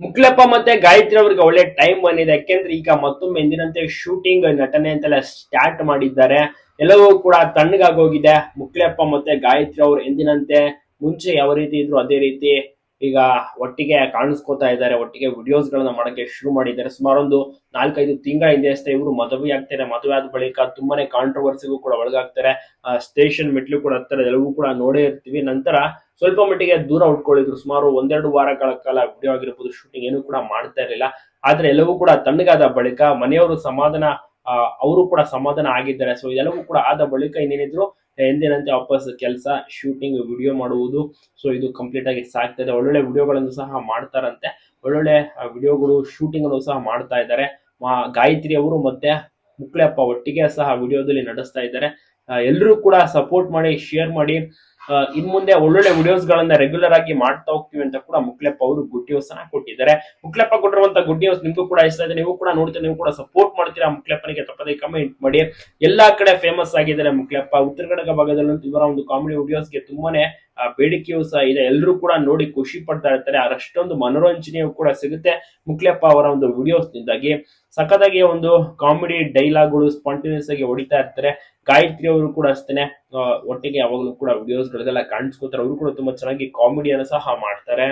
ಮುಕ್ಲಪ್ಪ ಮತ್ತೆ ಗಾಯತ್ರಿ ಅವರಿಗೆ ಒಳ್ಳೆ ಟೈಮ್ ಬಂದಿದೆ. ಯಾಕೆಂದ್ರೆ ಈಗ ಮತ್ತೊಮ್ಮೆ ಎಂದಿನಂತೆ ಶೂಟಿಂಗ್ ನಟನೆ ಅಂತೆಲ್ಲ ಸ್ಟಾರ್ಟ್ ಮಾಡಿದ್ದಾರೆ. ಎಲ್ಲವೂ ಕೂಡ ತಣ್ಣಗಾಗೋಗಿದೆ ಮುಕ್ಲಪ್ಪ ಮತ್ತೆ ಗಾಯತ್ರಿ ಅವ್ರು ಎಂದಿನಂತೆ ಮುಂಚೆ ಯಾವ ರೀತಿ ಇದ್ರು ಅದೇ ರೀತಿ ಈಗ ಒಟ್ಟಿಗೆ ಕಾಣಿಸ್ಕೋತಾ ಇದ್ದಾರೆ. ಒಟ್ಟಿಗೆ ವಿಡಿಯೋಸ್ ಗಳನ್ನ ಮಾಡಕ್ಕೆ ಶುರು ಮಾಡಿದ್ದಾರೆ. ಸುಮಾರು ಒಂದು ನಾಲ್ಕೈದು ತಿಂಗಳ ಹಿಂದೆ ಅಷ್ಟೇ ಇವರು ಮದುವೆ ಆಗ್ತಾರೆ. ಮದುವೆ ಆದ ಬಳಿಕ ತುಂಬಾನೇ ಕಾಂಟ್ರವರ್ಸಿಗೂ ಕೂಡ ಒಳಗಾಗ್ತಾರೆ. ಸ್ಟೇಷನ್ ಮೆಟ್ಲು ಕೂಡ ಹತ್ತಾರೆ ಎಲ್ಲವೂ ಕೂಡ ನೋಡೇ ಇರ್ತೀವಿ. ನಂತರ ಸ್ವಲ್ಪ ಮಟ್ಟಿಗೆ ದೂರ ಉಟ್ಕೊಳ್ಳಿದ್ರು. ಸುಮಾರು ಒಂದೆರಡು ವಾರಗಳ ಕಾಲ ವಿಡಿಯೋ ಆಗಿರ್ಬೋದು ಶೂಟಿಂಗ್ ಏನು ಕೂಡ ಮಾಡ್ತಾ ಇರಲಿಲ್ಲ. ಆದ್ರೆ ಎಲ್ಲವೂ ಕೂಡ ತಣ್ಣಗಾದ ಬಳಿಕ ಮನೆಯವರು ಸಮಾಧಾನ ಅವರು ಕೂಡ ಸಮಾಧಾನ ಆಗಿದ್ದಾರೆ. ಸೊ ಇದೆಲ್ಲವೂ ಕೂಡ ಆದ ಬಳಿಕ ಇನ್ನೇನಿದ್ರು, ಎಂದಿನಂತೆ ವಾಪಸ್ ಕೆಲಸ ಶೂಟಿಂಗ್ ವಿಡಿಯೋ ಮಾಡುವುದು. ಸೊ ಇದು ಕಂಪ್ಲೀಟ್ ಆಗಿ ಸಾಗ್ತದೆ ಒಳ್ಳೊಳ್ಳೆ ವಿಡಿಯೋಗಳನ್ನು ಸಹ ಮಾಡ್ತಾರಂತೆ. ಒಳ್ಳೊಳ್ಳೆ ವಿಡಿಯೋಗಳು ಶೂಟಿಂಗ್ ಸಹ ಮಾಡ್ತಾ ಇದ್ದಾರೆ. ಗಾಯತ್ರಿ ಅವರು ಮತ್ತೆ ಮುಕ್ಳೆಪ್ಪ ಒಟ್ಟಿಗೆ ಸಹ ವಿಡಿಯೋದಲ್ಲಿ ನಡೆಸ್ತಾ ಇದ್ದಾರೆ. ಎಲ್ಲರೂ ಕೂಡ ಸಪೋರ್ಟ್ ಮಾಡಿ ಶೇರ್ ಮಾಡಿ. ಇನ್ ಮುಂದೆ ಒಳ್ಳೊಳ್ಳೆ ವಿಡಿಯೋಸ್ ಗಳನ್ನ ರೆಗ್ಯುಲರ್ ಆಗಿ ಮಾಡ್ತಾ ಹೋಗ್ತೀವಿ ಅಂತ ಕೂಡ ಮುಕ್ಲೆಪ್ಪ ಅವರು ಗುಡ್ ನ್ಯೂಸ್ ಅನ್ನ ಕೊಟ್ಟಿದ್ದಾರೆ. ಮುಕ್ಲೆಪ್ಪ ಕೊಟ್ಟಿರುವಂತ ಗುಡ್ ನ್ಯೂಸ್ ನಿಮ್ಗೂ ಕೂಡ ಇಷ್ಟ ಇದೆ ನೀವು ಕೂಡ ನೋಡ್ತೀರಾ, ನೀವು ಕೂಡ ಸಪೋರ್ಟ್ ಮಾಡ್ತೀರಾ ಮುಕ್ಲೆಪ್ಪನಿಗೆ, ತಪ್ಪದೆ ಕಮೆಂಟ್ ಮಾಡಿ. ಎಲ್ಲಾ ಕಡೆ ಫೇಮಸ್ ಆಗಿದ್ದಾರೆ ಮುಕ್ಲೆಪ್ಪ. ಉತ್ತರ ಕನ್ನಡ ಭಾಗದಲ್ಲಂತೂ ಇವರ ಒಂದು ಕಾಮಿಡಿ ವಿಡಿಯೋಸ್ಗೆ ತುಂಬಾನೇ ಆ, ಬೇಡಿಕೆಯೂ ಸಹ ಇದೆ. ಎಲ್ಲರೂ ಕೂಡ ನೋಡಿ ಖುಷಿ ಪಡ್ತಾ ಇರ್ತಾರೆ. ಅಷ್ಟೊಂದು ಮನೋರಂಜನೆಯೂ ಕೂಡ ಸಿಗುತ್ತೆ. ಮುಕ್ಲೆಪ್ಪ ಅವರ ಒಂದು ವಿಡಿಯೋಸ್ ನಿಂದಾಗಿ ಸಖತ್ತಾಗಿ ಒಂದು ಕಾಮಿಡಿ ಡೈಲಾಗ್ಗಳು ಸ್ಪಾಂಟೇನಿಯಸ್ ಆಗಿ ಹೊಡಿತಾ ಇರ್ತಾರೆ. ಗಾಯತ್ರಿ ಅವರು ಕೂಡ ಅಷ್ಟೇನೆ ಒಟ್ಟಿಗೆ ಯಾವಾಗಲೂ ಕೂಡ ವಿಡಿಯೋಸ್ ಗಳದೆಲ್ಲ ಕಾಣಿಸ್ಕೋತಾರೆ. ಅವರು ಕೂಡ ತುಂಬಾ ಚೆನ್ನಾಗಿ ಕಾಮಿಡಿಯನ್ನು ಸಹ ಮಾಡ್ತಾರೆ.